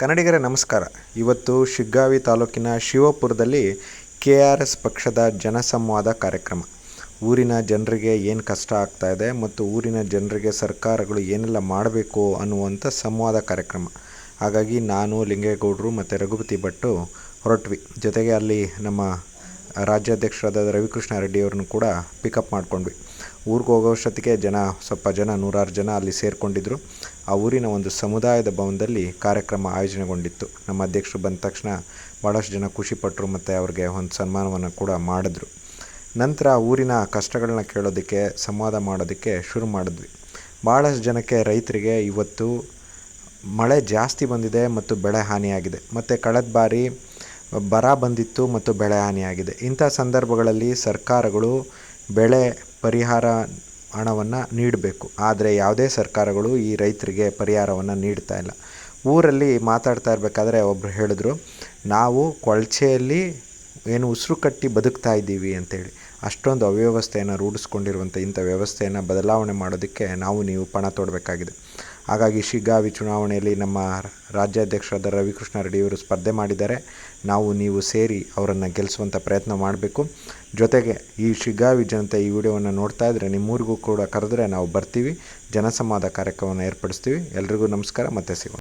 ಕನ್ನಡಿಗರೇ ನಮಸ್ಕಾರ. ಇವತ್ತು ಶಿಗ್ಗಾವಿ ತಾಲೂಕಿನ ಶಿವಪುರದಲ್ಲಿ ಕೆ ಆರ್ ಎಸ್ ಪಕ್ಷದ ಜನಸಂವಾದ ಕಾರ್ಯಕ್ರಮ. ಊರಿನ ಜನರಿಗೆ ಏನು ಕಷ್ಟ ಆಗ್ತಾ ಇದೆ ಮತ್ತು ಊರಿನ ಜನರಿಗೆ ಸರ್ಕಾರಗಳು ಏನೆಲ್ಲ ಮಾಡಬೇಕು ಅನ್ನುವಂಥ ಸಂವಾದ ಕಾರ್ಯಕ್ರಮ. ಹಾಗಾಗಿ ನಾನು ಲಿಂಗೇಗೌಡರು ಮತ್ತು ರಘುಪತಿ ಭಟ್ಟು ಹೊರಟ್ವಿ. ಜೊತೆಗೆ ಅಲ್ಲಿ ನಮ್ಮ ರಾಜ್ಯಾಧ್ಯಕ್ಷರಾದ ರವಿಕೃಷ್ಣ ರೆಡ್ಡಿಯವ್ರನ್ನೂ ಕೂಡ ಪಿಕಪ್ ಮಾಡಿಕೊಂಡ್ವಿ. ಊರಿಗೆ ಹೋಗೋಷ್ಟೊತ್ತಿಗೆ ಜನ, ಸ್ವಲ್ಪ ಜನ, ನೂರಾರು ಜನ ಅಲ್ಲಿ ಸೇರಿಕೊಂಡಿದ್ರು. ಆ ಊರಿನ ಒಂದು ಸಮುದಾಯದ ಭವನದಲ್ಲಿ ಕಾರ್ಯಕ್ರಮ ಆಯೋಜನೆಗೊಂಡಿತ್ತು. ನಮ್ಮ ಅಧ್ಯಕ್ಷರು ಬಂದ ತಕ್ಷಣ ಭಾಳಷ್ಟು ಜನ ಖುಷಿಪಟ್ಟರು ಮತ್ತು ಅವ್ರಿಗೆ ಒಂದು ಸನ್ಮಾನವನ್ನು ಕೂಡ ಮಾಡಿದ್ರು. ನಂತರ ಊರಿನ ಕಷ್ಟಗಳನ್ನ ಕೇಳೋದಕ್ಕೆ, ಸಂವಾದ ಮಾಡೋದಕ್ಕೆ ಶುರು ಮಾಡಿದ್ವಿ. ಭಾಳಷ್ಟು ಜನಕ್ಕೆ ರೈತರಿಗೆ ಇವತ್ತು ಮಳೆ ಜಾಸ್ತಿ ಬಂದಿದೆ ಮತ್ತು ಬೆಳೆ ಹಾನಿಯಾಗಿದೆ. ಮತ್ತು ಕಳೆದ ಬಾರಿ ಬರ ಬಂದಿತ್ತು ಮತ್ತು ಬೆಳೆ ಹಾನಿಯಾಗಿದೆ ಇಂಥ ಸಂದರ್ಭಗಳಲ್ಲಿ ಸರ್ಕಾರಗಳು ಬೆಳೆ ಪರಿಹಾರ ಹಣವನ್ನು ನೀಡಬೇಕು. ಆದರೆ ಯಾವುದೇ ಸರ್ಕಾರಗಳು ಈ ರೈತರಿಗೆ ಪರಿಹಾರವನ್ನು ನೀಡ್ತಾ ಇಲ್ಲ. ಊರಲ್ಲಿ ಮಾತಾಡ್ತಾ ಇರಬೇಕಾದ್ರೆ ಒಬ್ಬರು ಹೇಳಿದ್ರು, ನಾವು ಕೊಳಚೆಯಲ್ಲಿ ಏನು ಉಸಿರು ಕಟ್ಟಿ ಬದುಕ್ತಾ ಇದ್ದೀವಿ ಅಂತೇಳಿ. ಅಷ್ಟೊಂದು ಅವ್ಯವಸ್ಥೆಯನ್ನು ರೂಢಿಸ್ಕೊಂಡಿರುವಂಥ ಇಂಥ ವ್ಯವಸ್ಥೆಯನ್ನು ಬದಲಾವಣೆ ಮಾಡೋದಕ್ಕೆ ನಾವು ನೀವು ಪಣ ತೊಡಬೇಕಾಗಿದೆ. ಹಾಗಾಗಿ ಶಿಗ್ಗಾವಿ ಚುನಾವಣೆಯಲ್ಲಿ ನಮ್ಮ ರಾಜ್ಯಾಧ್ಯಕ್ಷರಾದ ರವಿಕೃಷ್ಣ ರೆಡ್ಡಿಯವರು ಸ್ಪರ್ಧೆ ಮಾಡಿದ್ದಾರೆ. ನಾವು, ನೀವು ಸೇರಿ ಅವರನ್ನು ಗೆಲ್ಲಿಸುವಂಥ ಪ್ರಯತ್ನ ಮಾಡಬೇಕು. ಜೊತೆಗೆ ಈ ಶಿಗ್ಗಾವಿ ಜನತೆ ಈ ವಿಡಿಯೋವನ್ನು ನೋಡ್ತಾ ಇದ್ದರೆ ನಿಮ್ಮೂರಿಗೂ ಕೂಡ ಕರೆದ್ರೆ ನಾವು ಬರ್ತೀವಿ. ಜನಸಂವಾದ ಕಾರ್ಯಕ್ರಮವನ್ನು ಏರ್ಪಡಿಸ್ತೀವಿ. ಎಲ್ರಿಗೂ ನಮಸ್ಕಾರ. ಮತ್ತೆ ಸಿಗೋಣ.